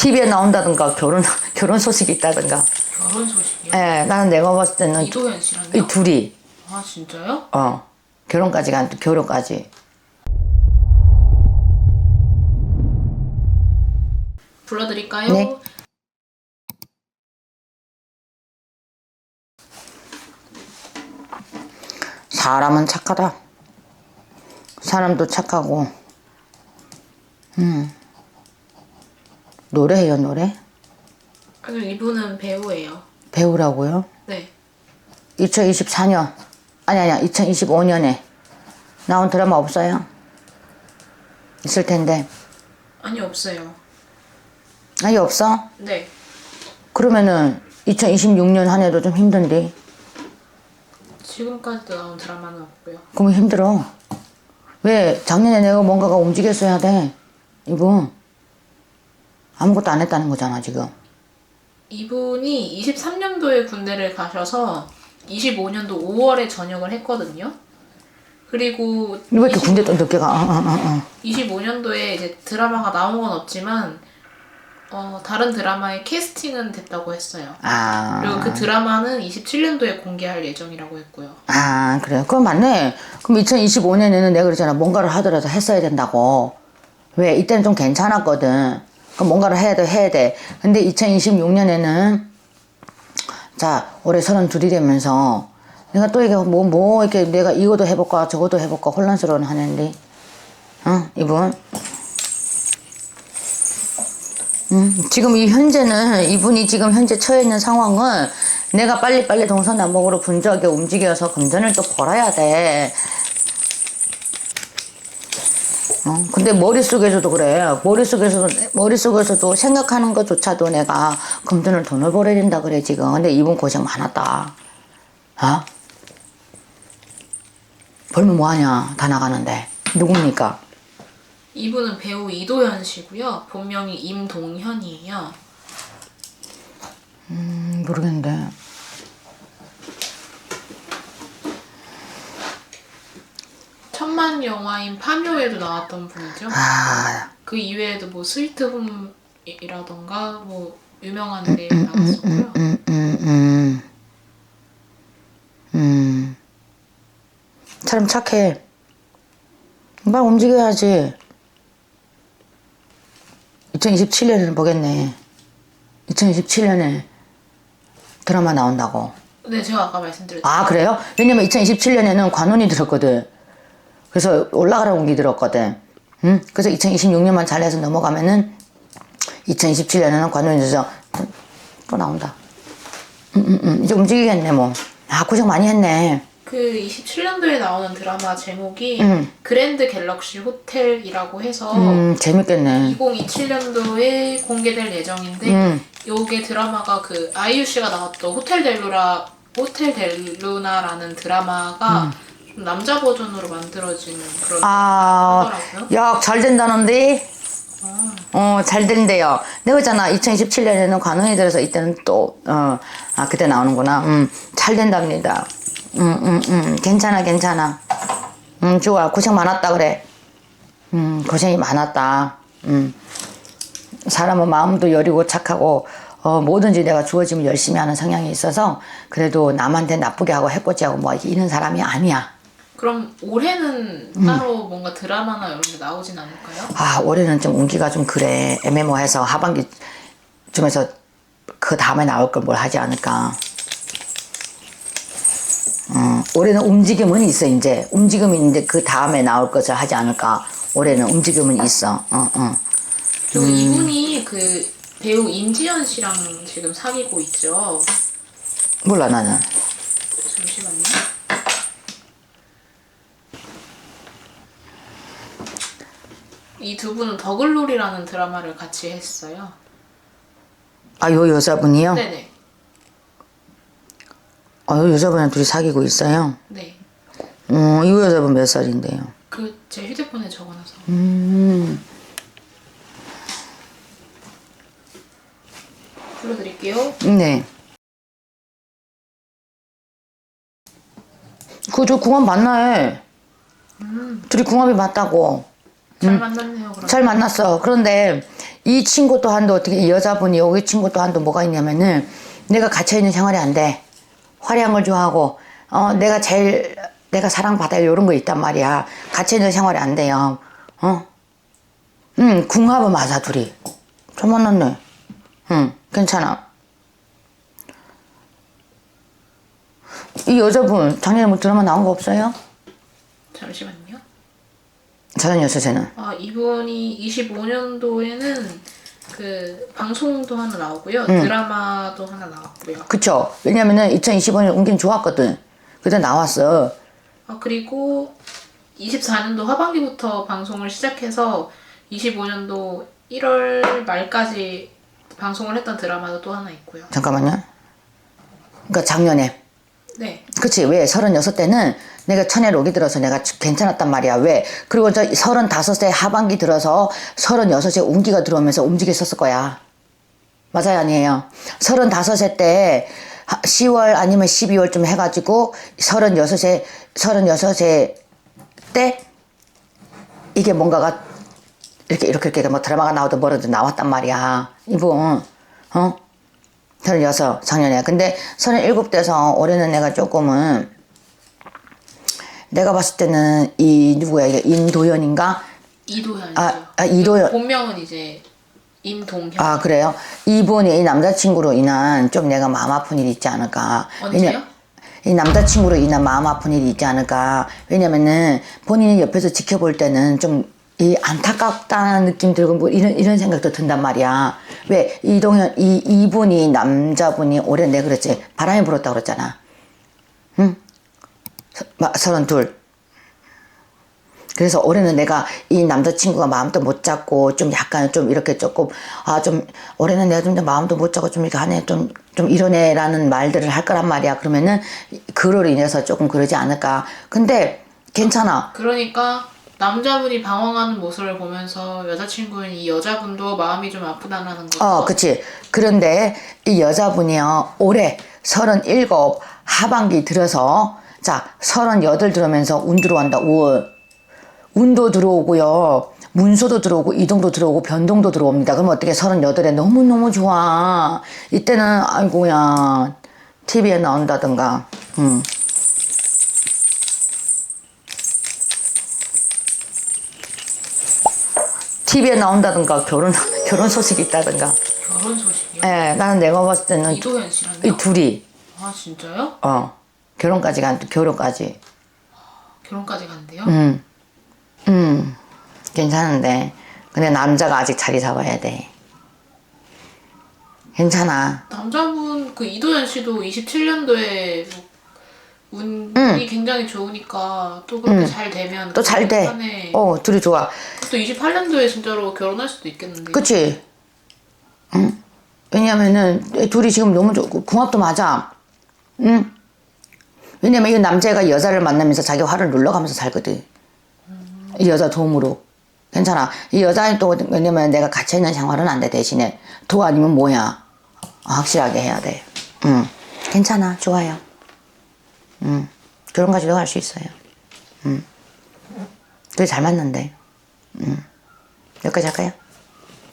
TV에 나온다든가 결혼 결혼 소식이 있다든가. 결혼 소식이요? 예, 나는 내가 봤을 때는 이도현 이 씨랑요? 둘이 아 진짜요? 어 결혼까지 간 결혼까지. 불러드릴까요? 네. 사람은 착하다. 사람도 착하고. 음. 노래해요 노래? 아니 이분은 배우예요. 배우라고요? 네. 2024년 아니 아니야 2025년에 나온 드라마 없어요? 있을 텐데 아니 없어요. 아니 없어? 네. 그러면은 2026년 한 해도 좀 힘든데 지금까지도 나온 드라마는 없고요. 그러면 힘들어 왜 작년에 내가 뭔가가 움직였어야 돼 이분 아무것도 안 했다는 거잖아 지금 이분이 23년도에 군대를 가셔서 25년도 5월에 전역을 했거든요. 그리고 왜 이렇게 군대 또 늦게 가? 어, 어, 어, 어. 25년도에 이제 드라마가 나온 건 없지만 어, 다른 드라마에 캐스팅은 됐다고 했어요. 아, 그리고 그 드라마는 27년도에 공개할 예정이라고 했고요. 아 그래요 그건 맞네 그럼 2025년에는 내가 그랬잖아 뭔가를 하더라도 했어야 된다고 왜 이때는 좀 괜찮았거든 그럼 뭔가를 해야 돼 해야 돼. 근데 2026년에는 자 올해 서른 둘이 되면서 내가 또 이게 뭐 뭐 이렇게 내가 이것도 해볼까 저것도 해볼까 혼란스러운 하는데. 어 이분? 음, 지금 이 현재는 이분이 지금 현재 처해 있는 상황은 내가 빨리빨리 동서남북으로 분주하게 움직여서 금전을 또 벌어야 돼. 어, 근데 머릿속에서도 그래. 머릿속에서도, 머릿속에서도 생각하는 것조차도 내가 금전을 돈을 벌어야 된다 그래, 지금. 근데 이분 고생 많았다. 어? 벌면 뭐하냐, 다 나가는데. 누굽니까? 이분은 배우 이도현 씨고요. 본명이 임동현이에요. 음, 모르겠는데. 천만 영화인 파묘에도 나왔던 분이죠. 아, 그 이외에도 뭐 스위트 홈이라던가 뭐 유명한 데 나왔었고요. 음, 음, 음. 음. 사람 착해. 막 움직여야지. 2027년에는 보겠네. 2027년에 드라마 나온다고. 네, 제가 아까 말씀드렸죠. 아, 그래요? 왜냐면 2027년에는 관운이 들었거든. 그래서 올라가라고 운기 들었거든. 응? 그래서 2026년만 잘해서 넘어가면은 2027년에는 관운이 들어서 또 나온다. 응, 응, 응. 이제 움직이겠네, 뭐. 아, 고생 많이 했네. 그 27년도에 나오는 드라마 제목이 음. 그랜드 갤럭시 호텔이라고 해서 음, 재밌겠네. 2027년도에 공개될 예정인데 음. 요게 드라마가 그 아이유 씨가 나왔던 호텔 델루라 호텔 델루나라는 드라마가 좀 남자 버전으로 만들어진 그런 아, 하더라고요. 야, 잘 된다는데? 아, 어, 잘 된대요. 내가 있잖아. 2027년에는 관운이 들어서 이때는 또, 어, 아, 그때 나오는구나. 음, 잘 된답니다. 음, 음, 음, 괜찮아, 괜찮아. 음, 좋아. 고생 많았다, 그래. 음, 고생이 많았다. 음. 사람은 마음도 여리고 착하고, 어, 뭐든지 내가 주어지면 열심히 하는 성향이 있어서, 그래도 남한테 나쁘게 하고 해코지하고 뭐, 이런 사람이 아니야. 그럼 올해는 따로 뭔가 드라마나 이런 게 나오진 않을까요? 아, 올해는 좀 운기가 좀 그래. 애매모해서 하반기 쯤에서 그 다음에 나올 걸 뭘 하지 않을까. 어, 올해는 움직임은 있어, 이제. 움직임이 있는데 그 다음에 나올 것을 하지 않을까. 올해는 움직임은 있어. 어, 어. 그리고 이분이 그 배우 임지연 씨랑 지금 사귀고 있죠. 몰라, 나는. 잠시만요. 이 두 분은 더글로리라는 드라마를 같이 했어요. 아, 요 여자분이요? 네네. 아, 요 여자분이랑 둘이 사귀고 있어요? 네. 어, 이 여자분 몇 살인데요? 그 제 휴대폰에 적어놔서. 음, 불러드릴게요. 네. 그거 저 궁합 맞나해. 둘이 궁합이 맞다고. 잘 만났네요. 그럼. 잘 만났어. 그런데 이 친구 또한도 어떻게 이 여자분이 여기 친구 또한도 뭐가 있냐면은 내가 갇혀 있는 생활이 안 돼. 화려한 걸 좋아하고 어 내가 제일 내가 사랑받아요 이런 거 있단 말이야. 갇혀 있는 생활이 안 돼요. 어? 응 궁합은 맞아 둘이. 좀 만났네. 응 괜찮아. 이 여자분 작년에 뭐 드라마 나온 거 없어요? 잠시만요. 작년 여섯에는. 아 이분이 25년도에는 그 방송도 하나 나오고요. 음. 드라마도 하나 나왔고요. 그쵸. 왜냐면은 2025년 운긴 좋았거든. 그때 나왔어. 아 그리고 24년도 하반기부터 방송을 시작해서 25년도 1월 말까지 방송을 했던 드라마도 또 하나 있고요. 잠깐만요. 그러니까 작년에. 네. 그치. 왜? 36때는 내가 천에 록이 들어서 내가 괜찮았단 말이야. 왜? 그리고 저 35세 하반기 들어서 36에 운기가 들어오면서 움직였었을 거야. 맞아요? 아니에요? 35세 때 10월 아니면 12월쯤 해가지고 36세, 36세 때 이게 뭔가가 이렇게 이렇게 이렇게 뭐 드라마가 나오든 뭐라든 나왔단 말이야. 이분, 어? 36, 작년에. 근데 37 돼서 올해는 내가 조금은 내가 봤을 때는 이 누구야 이게 인도연인가? 이도현이죠. 아, 아, 이도현. 본명은 이제 임동현. 아 그래요? 이분이 이 남자친구로 인한 좀 내가 마음 아픈 일이 있지 않을까? 언제요? 이 남자친구로 인한 마음 아픈 일이 있지 않을까? 왜냐면은 본인이 옆에서 지켜볼 때는 좀 이 안타깝다는 느낌 들고 뭐 이런 이런 생각도 든단 말이야. 왜 이동현 이 이분이 남자분이 올해 내 그랬지 바람이 불었다 그랬잖아. 응? 서- 마- 서른둘. 그래서 올해는 내가 이 남자친구가 마음도 못 잡고 좀 약간 좀 이렇게 조금 아 좀 올해는 내가 좀더 마음도 못 잡고 좀 이렇게 하네 좀 좀 이러네라는 말들을 할 거란 말이야 그러면은 그로 인해서 조금 그러지 않을까 근데 괜찮아 그러니까 남자분이 방황하는 모습을 보면서 여자친구인 이 여자분도 마음이 좀 아프다는 거죠. 어 그치 그런데 이 여자분이요 올해 서른일곱 하반기 들어서 자 서른여덟 들어오면서 운 들어간다 5월 운도 들어오고요. 문서도 들어오고 이동도 들어오고 변동도 들어옵니다. 그럼 어떻게 38에 너무너무 좋아. 이때는 아이고야 TV에 나온다든가 음. TV에 나온다든가 결혼 결혼 소식이 있다든가. 결혼 소식이요? 예, 나는 내가 봤을 때는 이도현 씨랑요? 이 둘이 아 진짜요? 어 결혼까지 간 결혼까지 결혼까지 간대요? 음, 음, 괜찮은데. 근데 남자가 아직 자리 잡아야 돼. 괜찮아. 남자분 그 이도현 씨도 27년도에 운이 굉장히 좋으니까 또 그렇게 잘 되면 음. 또잘 돼. 어, 둘이 좋아. 또 28년도에 진짜로 결혼할 수도 있겠는데. 그치? 응? 왜냐면은, 둘이 지금 너무 좋고, 궁합도 맞아. 응? 왜냐면 이 남자가 여자를 만나면서 자기 화를 눌러가면서 살거든. 이 여자 도움으로. 괜찮아. 이 여자는 또, 왜냐면 내가 갇혀있는 생활은 안 돼, 대신에. 도 아니면 뭐야. 확실하게 해야 돼. 응. 괜찮아. 좋아요. 응. 결혼까지도 갈 수 있어요. 응. 둘이 잘 맞는데. 응. 여기까지 할까요?